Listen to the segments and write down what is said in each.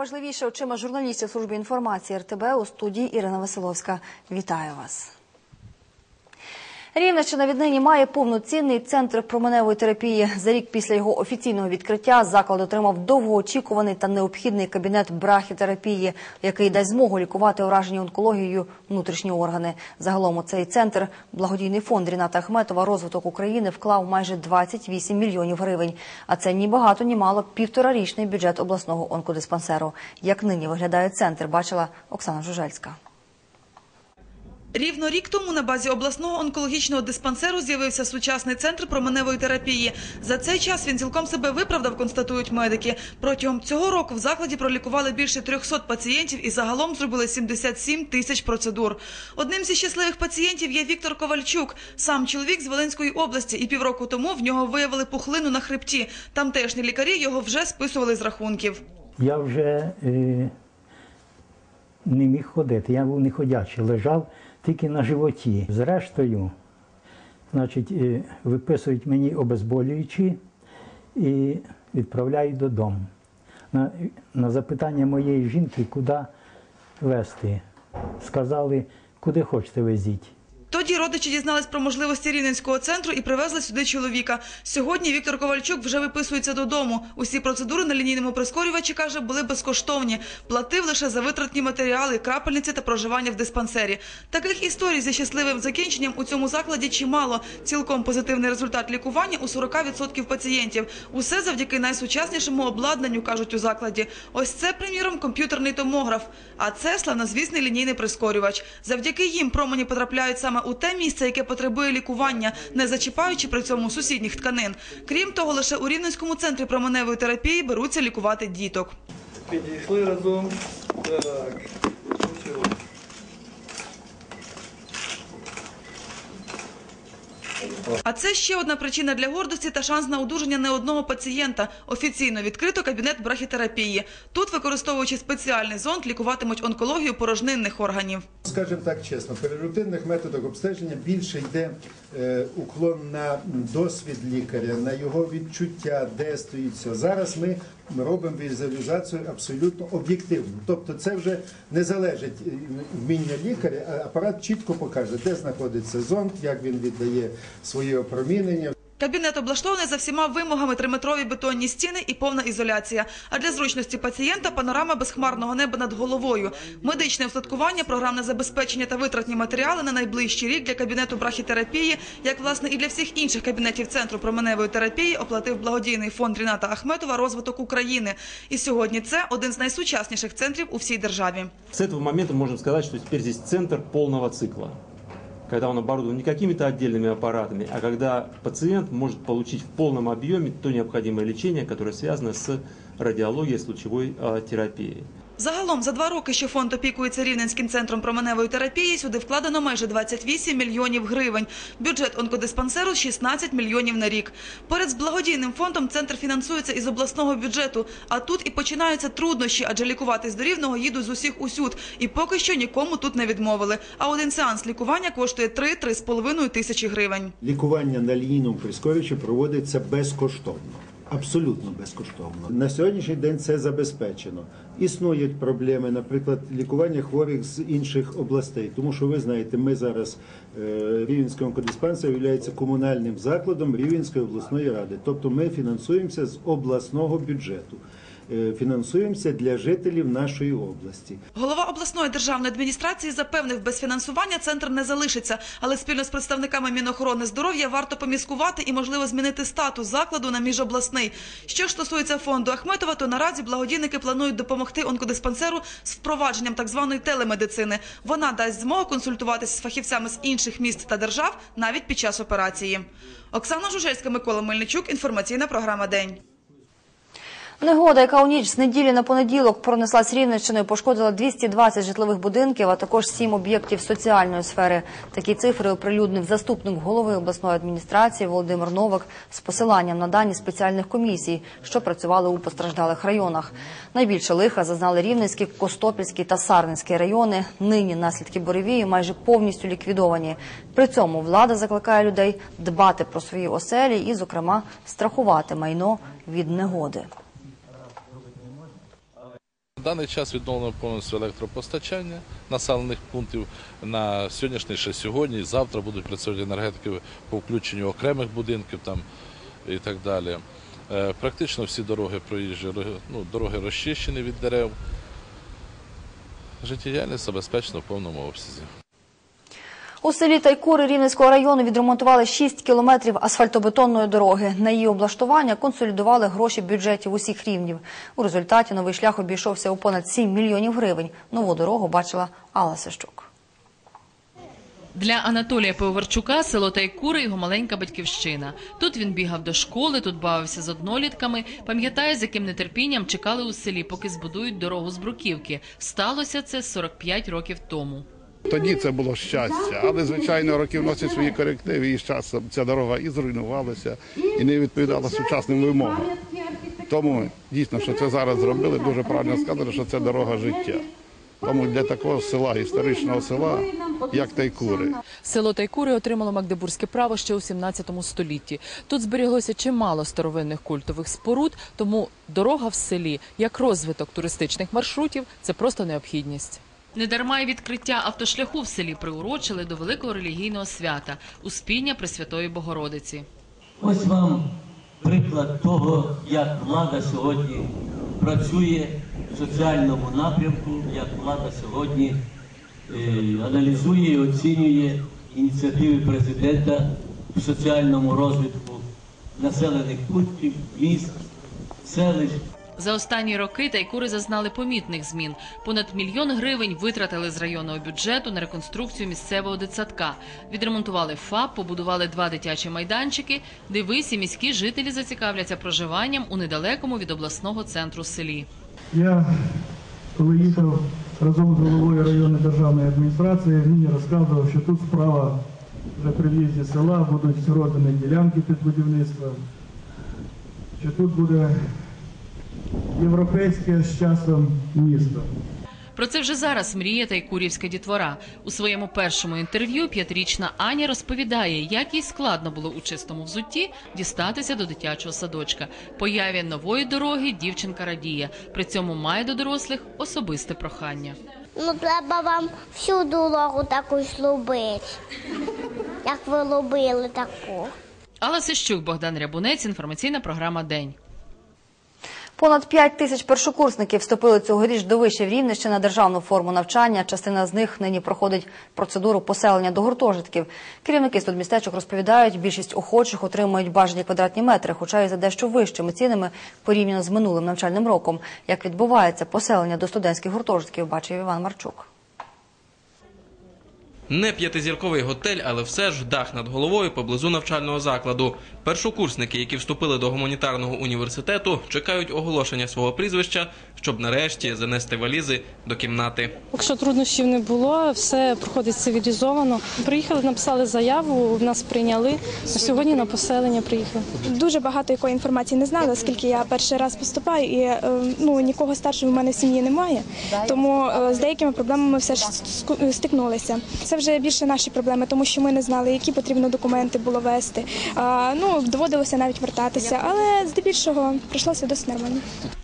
Найважливіше очима журналістів служби інформації РТБ у студії Ірина Василовська. Вітаю вас. Рівненщина віднині має повноцінний центр променевої терапії. За рік після його офіційного відкриття заклад отримав довгоочікуваний та необхідний кабінет брахітерапії, який дасть змогу лікувати уражені онкологією внутрішні органи. Загалом у цей центр благодійний фонд Ріната Ахметова розвиток України вклав майже 28 мільйонів гривень. А це ні багато, ні мало півторарічний бюджет обласного онкодиспансеру. Як нині виглядає центр, бачила Оксана Жужельська. Рівно рік тому на базі обласного онкологічного диспансеру з'явився сучасний центр променевої терапії. За цей час він цілком себе виправдав, констатують медики. Протягом цього року в закладі пролікували більше 300 пацієнтів і загалом зробили 77 тисяч процедур. Одним зі щасливих пацієнтів є Віктор Ковальчук. Сам чоловік з Волинської області, і півроку тому в нього виявили пухлину на хребті. Тамтешні лікарі його вже списували з рахунків. Я вже е, не міг ходити, я був неходячий, лежав тільки на животі. Зрештою, значить, е, виписують мені обезболюючі і відправляють додому. На, на запитання моєї жінки, куди везти, сказали, куди хочете везіть. Тоді родичі дізнались про можливості рівненського центру і привезли сюди чоловіка. Сьогодні Віктор Ковальчук вже виписується додому. Усі процедури на лінійному прискорювачі каже були безкоштовні. Платив лише за витратні матеріали, крапельниці та проживання в диспансері. Таких історій зі щасливим закінченням у цьому закладі чимало. Цілком позитивний результат лікування у 40% пацієнтів. Усе завдяки найсучаснішому обладнанню кажуть у закладі. Ось це, приміром, комп'ютерний томограф. А це славнозвісний лінійний прискорювач. Завдяки їм промені потрапляють саме у те місце, яке потребує лікування, не зачіпаючи при цьому сусідніх тканин. Крім того, лише у Рівненському центрі променевої терапії беруться лікувати діток. Підійшли разом. Так. А це ще одна причина для гордості та шанс на одужання не одного пацієнта. Офіційно відкрито кабінет брахітерапії. Тут, використовуючи спеціальний зонд, лікуватимуть онкологію порожнинних органів. Скажімо так чесно, при рутинних методах обстеження більше йде е, уклон на досвід лікаря, на його відчуття, де стоїть все. Зараз ми робимо візуалізацію абсолютно об'єктивну. Тобто це вже не залежить вміння лікаря, а апарат чітко покаже, де знаходиться зонд, як він віддає своє опромінення. Кабінет облаштований за всіма вимогами триметрові бетонні стіни і повна ізоляція. А для зручності пацієнта панорама безхмарного неба над головою. Медичне устаткування, програмне забезпечення та витратні матеріали на найближчий рік для кабінету брахітерапії, як власне і для всіх інших кабінетів центру променевої терапії, оплатив благодійний фонд Ріната Ахметова розвиток України. І сьогодні це один з найсучасніших центрів у всій державі. С этого момента можем сказать, что теперь здесь центр полного цикла Когда он оборудован не какими-то отдельными аппаратами, а когда пациент может получить в полном объеме то необходимое лечение, которое связано с радиологией, с лучевой э, терапией. Загалом за два роки, що фонд опікується Рівненським центром променевої терапії, сюди вкладено майже 28 мільйонів гривень. Бюджет онкодиспансеру – 16 мільйонів на рік. Поряд з благодійним фондом центр фінансується із обласного бюджету. А тут і починаються труднощі, адже лікуватись до Рівного їдуть з усіх усюд. І поки що нікому тут не відмовили. А один сеанс лікування коштує 3-3,5 тисячі гривень. Лікування на лінійному прискорювачі проводиться безкоштовно. Абсолютно безкоштовно. На сьогоднішній день це забезпечено. Існують проблеми, наприклад, лікування хворих з інших областей. Тому що ви знаєте, ми зараз е, Рівненський онкодиспансер є комунальним закладом Рівненської обласної ради. Тобто ми фінансуємося з обласного бюджету. Е, Фінансуємося для жителів нашої області. Голова обласної державної адміністрації запевнив, без фінансування центр не залишиться, але спільно з представниками Мінохорони здоров'я варто поміскувати і, можливо, змінити статус закладу на міжобласний. Що стосується фонду Ахметова, то наразі благодійники планують допомогти онкодиспансеру з впровадженням так званої телемедицини. Вона дасть змогу консультуватися з фахівцями з інших міст та держав навіть під час операції. Оксана Жужельська, Микола Мельничук. Інформаційна програма День. Негода, яка у ніч з неділі на понеділок пронеслась Рівненщиною, пошкодила 220 житлових будинків, а також 7 об'єктів соціальної сфери. Такі цифри оприлюднив заступник голови обласної адміністрації Володимир Новак з посиланням на дані спеціальних комісій, що працювали у постраждалих районах. Найбільше лиха зазнали Рівненський, Костопільський та Сарненський райони. Нині наслідки буревію майже повністю ліквідовані. При цьому влада закликає людей дбати про свої оселі і, зокрема, страхувати майно від негоди. В даний час відновлено повністю електропостачання населених пунктів. На сьогоднішній ще сьогодні і завтра будуть працювати енергетики по включенню окремих будинків там і так далі. Е, Практично всі дороги проїжджі, ну, дороги розчищені від дерев. Життєдіяльність забезпечена в повному обсязі. У селі Тайкури Рівненського району відремонтували 6 кілометрів асфальтобетонної дороги. На її облаштування консолідували гроші бюджетів усіх рівнів. У результаті новий шлях обійшовся у понад 7 мільйонів гривень. Нову дорогу бачила Алла Сищук. Для Анатолія Пивоварчука село Тайкури – його маленька батьківщина. Тут він бігав до школи, тут бавився з однолітками. Пам'ятає, з яким нетерпінням чекали у селі, поки збудують дорогу з Бруківки. Сталося це 45 років тому. Тоді це було щастя, але звичайно роки вносять свої корективи, і з часом ця дорога і зруйнувалася, і не відповідала сучасним вимогам. Тому дійсно, що це зараз зробили, дуже правильно сказали, що це дорога життя. Тому для такого села, історичного села, як Тайкури, Село Тайкури отримало магдебурзьке право ще у 17 столітті. Тут зберіглося чимало старовинних культових споруд, тому дорога в селі, як розвиток туристичних маршрутів, це просто необхідність. Недарма й відкриття автошляху в селі приурочили до великого релігійного свята – Успіння Пресвятої Богородиці. Ось вам приклад того, як влада сьогодні працює в соціальному напрямку, як влада сьогодні е, аналізує і оцінює ініціативи президента в соціальному розвитку населених пунктів, міст, селищ. За останні роки тайкури зазнали помітних змін. Понад мільйон гривень витратили з районного бюджету на реконструкцію місцевого дитсадка. Відремонтували ФАП, побудували два дитячі майданчики. Дивись, і міські жителі зацікавляться проживанням у недалекому від обласного центру селі. Я, коли їхав разом з головою районної державної адміністрації, мені розказував, що тут справа вже при в'їзді села будуть роздані ділянки під будівництво, що тут буде європейське з часом місто. Про це вже зараз мріє тайкурівська дітвора. У своєму першому інтерв'ю п'ятирічна Аня розповідає, як їй складно було у чистому взутті дістатися до дитячого садочка. Появі нової дороги дівчинка радіє. При цьому має до дорослих особисте прохання. Ну, треба вам всю дорогу таку зробити, як ви робили таку. Алла Сищук, Богдан Рябунець, інформаційна програма День. Понад 5 тисяч першокурсників вступили цьогоріч до вишів Рівнещини на державну форму навчання. Частина з них нині проходить процедуру поселення до гуртожитків. Керівники студмістечок розповідають, більшість охочих отримують бажані квадратні метри, хоча й за дещо вищими цінами порівняно з минулим навчальним роком. Як відбувається поселення до студентських гуртожитків, бачив Іван Марчук. Не п'ятизірковий готель, але все ж дах над головою поблизу навчального закладу. Першокурсники, які вступили до гуманітарного університету, чекають оголошення свого прізвища, щоб нарешті занести валізи до кімнати. Якщо труднощів не було, все проходить цивілізовано. Приїхали, написали заяву, нас прийняли. А сьогодні на поселення приїхали. Дуже багато якої інформації не знала, оскільки я перший раз поступаю, і е, ну нікого старшого в мене в сім'ї немає. Тому е, з деякими проблемами все ж стикнулися. Це вже більше наші проблеми, тому що ми не знали, які потрібно документи було вести. А, ну доводилося навіть вертатися, але здебільшого прийшлося досить нормально.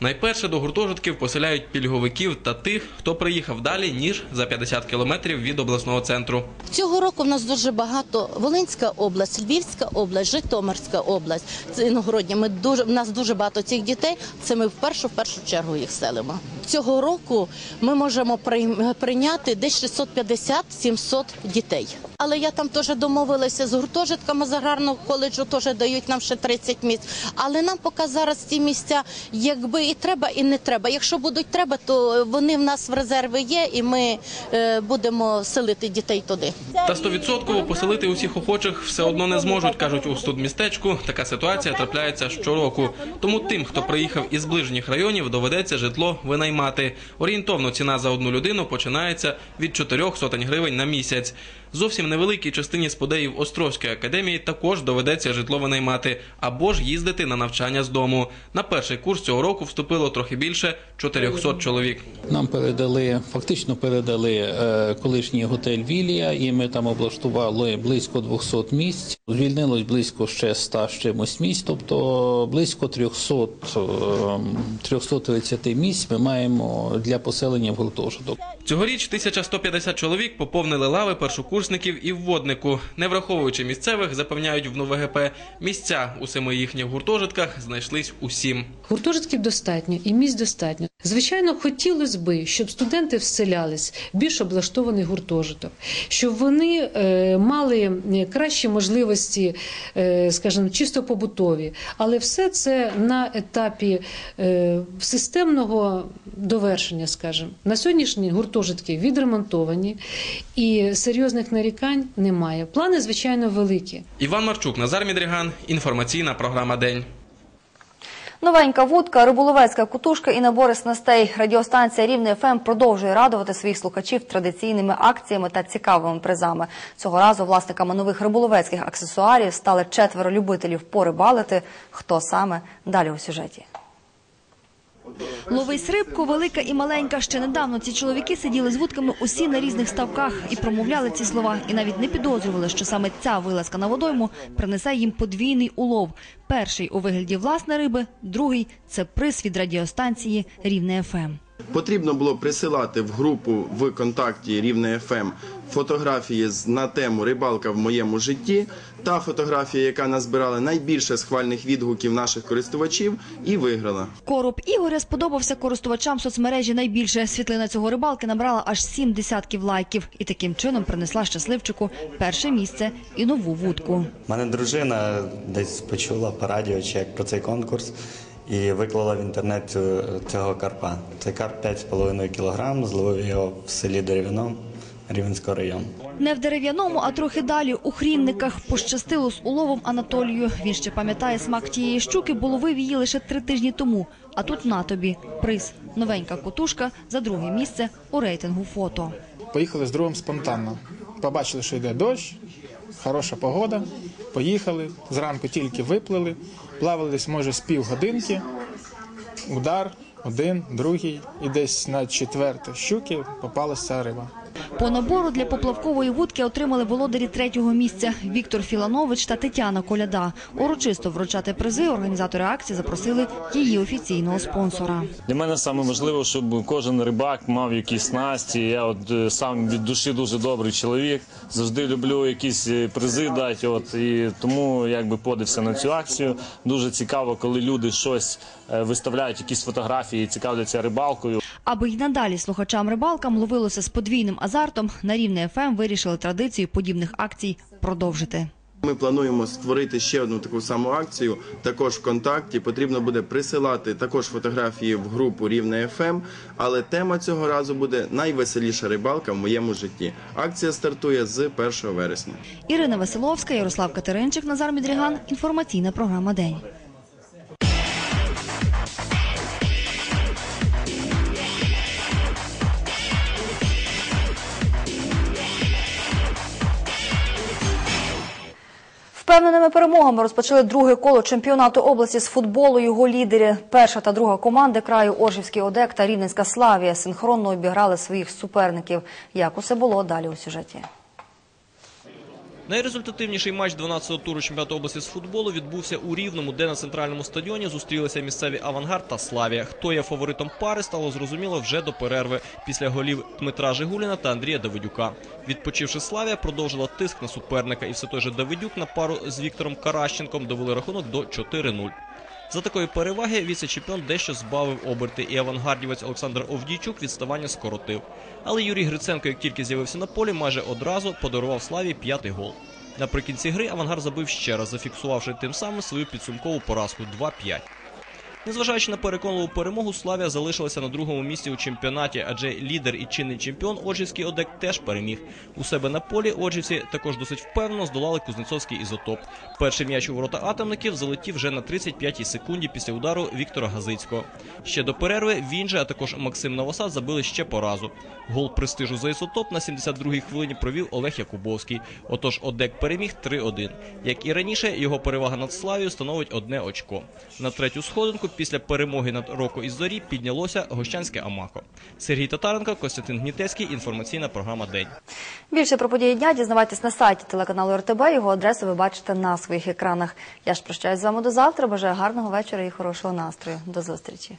Найперше до гуртожитків поселяють пільговиків та тих, хто приїхав далі ніж за 50 кілометрів від обласного центру. Цього року в нас дуже багато Волинська область, Львівська область, Житомирська область. Це іногородні. Ми дуже в нас дуже багато цих дітей. Це ми в першу в першу чергу їх селимо. Цього року ми можемо прийм- прийняти десь 650-700 дітей. Але я там теж домовилася з гуртожитками з аграрного коледжу, теж дають нам ще 30 місць. Але нам поки зараз ці місця, якби і треба, і не треба. Якщо будуть треба, то вони в нас в резерві є, і ми е, будемо селити дітей туди. Та стовідсотково поселити усіх охочих все одно не зможуть, кажуть у студмістечку. Така ситуація трапляється щороку. Тому тим, хто приїхав із ближніх районів, доведеться житло винаймати. Орієнтовно ціна за одну людину починається від 4 сотень гривень на місяць. It's. Зовсім невеликій частині сподеїв Острозької академії також доведеться житло винаймати або ж їздити на навчання з дому. На перший курс цього року вступило трохи більше 400 чоловік. Нам передали, фактично передали е, колишній готель Вілія, і ми там облаштували близько 200 місць. Звільнилось близько ще 100 з чимось місць, тобто близько 300, е, 330 місць ми маємо для поселення в гуртожиток. Цьогоріч 1150 чоловік поповнили лави першокурсників і вводнику. Не враховуючи місцевих, запевняють в НовГП, місця у семи їхніх гуртожитках знайшлись усім. Гуртожитків достатньо і місць достатньо. Звичайно, хотілося би, щоб студенти вселялись більш облаштований гуртожиток, щоб вони е, мали кращі можливості, е, скажімо, чисто побутові. Але все це на етапі е, системного довершення, скажімо. На сьогоднішній гуртожитки відремонтовані і серйозних нарікань немає. Плани, звичайно, великі. Іван Марчук, Назар Мідріган. Інформаційна програма День. Новенька вудка, риболовецька кутушка і набори снастей. Радіостанція Рівне ФМ продовжує радувати своїх слухачів традиційними акціями та цікавими призами. Цього разу власниками нових риболовецьких аксесуарів стали четверо любителів порибалити. Хто саме далі у сюжеті? Ловись рибку, велика і маленька. Ще недавно ці чоловіки сиділи з вудками усі на різних ставках і промовляли ці слова. І навіть не підозрювали, що саме ця вилазка на водойму принесе їм подвійний улов. Перший у вигляді власної риби, другий це приз від радіостанції Рівне ФМ. Потрібно було присилати в групу в контакті Рівне ФМ фотографії з- на тему Рибалка в моєму житті. Та фотографія, яка назбирала найбільше схвальних відгуків наших користувачів, і виграла. Короб Ігоря сподобався користувачам соцмережі найбільше. Світлина цього рибалки набрала аж сім десятків лайків і таким чином принесла щасливчику перше місце і нову вудку. У мене дружина десь почула по радіо чи як про цей конкурс і виклала в інтернет цього карпа. Цей карп 5,5 кг, зловив його в селі Дерев'яном Рівенського району. Не в дерев'яному, а трохи далі у хрінниках пощастило з уловом Анатолію. Він ще пам'ятає смак тієї щуки, бо ловив її лише три тижні тому. А тут на тобі приз. Новенька котушка за друге місце у рейтингу фото. Поїхали з другом спонтанно. Побачили, що йде дощ, хороша погода. Поїхали. Зранку тільки виплили, плавали десь може з півгодинки. Удар, один, другий, і десь на четверте щуки попалася риба. По набору для поплавкової вудки отримали володарі третього місця Віктор Філанович та Тетяна Коляда. Урочисто вручати призи організатори акції запросили її офіційного спонсора. Для мене саме важливо, щоб кожен рибак мав якісь снасті. Я от е, сам від душі дуже добрий чоловік. Завжди люблю якісь е, призи дати. От і тому якби подився на цю акцію. Дуже цікаво, коли люди щось е, виставляють, якісь фотографії, цікавляться рибалкою. Аби й надалі слухачам рибалкам ловилося з подвійним азартом, на рівне ФМ вирішили традицію подібних акцій продовжити. Ми плануємо створити ще одну таку саму акцію. Також ВКонтакті потрібно буде присилати також фотографії в групу Рівне ФМ. Але тема цього разу буде найвеселіша рибалка в моєму житті. Акція стартує з 1 вересня. Ірина Василовська, Ярослав Катеринчик, Назар Мідріган. Інформаційна програма День. Впевненими перемогами розпочали друге коло чемпіонату області з футболу. Його лідери, перша та друга команди краю Оржівський ОДЕК та Рівненська Славія синхронно обіграли своїх суперників. Як усе було далі у сюжеті? Найрезультативніший матч 12-го туру чемпіонату області з футболу відбувся у Рівному, де на центральному стадіоні зустрілися місцеві «Авангард» та «Славія». Хто є фаворитом пари, стало зрозуміло вже до перерви після голів Дмитра Жигуліна та Андрія Давидюка. Відпочивши «Славія», продовжила тиск на суперника, і все той же Давидюк на пару з Віктором Каращенком довели рахунок до 4-0. За такої переваги віце-чемпіон дещо збавив оберти, і авангардівець Олександр Овдійчук відставання скоротив. Але Юрій Гриценко, як тільки з'явився на полі, майже одразу подарував Славі п'ятий гол. Наприкінці гри авангард забив ще раз, зафіксувавши тим самим свою підсумкову поразку 2-5. Незважаючи на переконливу перемогу, Славія залишилася на другому місці у чемпіонаті, адже лідер і чинний чемпіон Оджівський ОДЕК теж переміг. У себе на полі Оджівці також досить впевнено здолали Кузнецовський ізотоп. Перший м'яч у ворота атомників залетів вже на 35-й секунді після удару Віктора Газицького. Ще до перерви він же, а також Максим Новосад забили ще по разу. Гол престижу за ізотоп на 72-й хвилині провів Олег Якубовський. Отож, ОДЕК переміг 3-1. Як і раніше, його перевага над Славією становить одне очко. На третю сходинку після перемоги над року із Зорі піднялося Гощанське Амако. Сергій Татаренко, Костянтин Гнітецький, інформаційна програма День. Більше про події дня дізнавайтесь на сайті телеканалу РТБ. Його адресу ви бачите на своїх екранах. Я ж прощаюсь з вами до завтра. Бажаю гарного вечора і хорошого настрою. До зустрічі.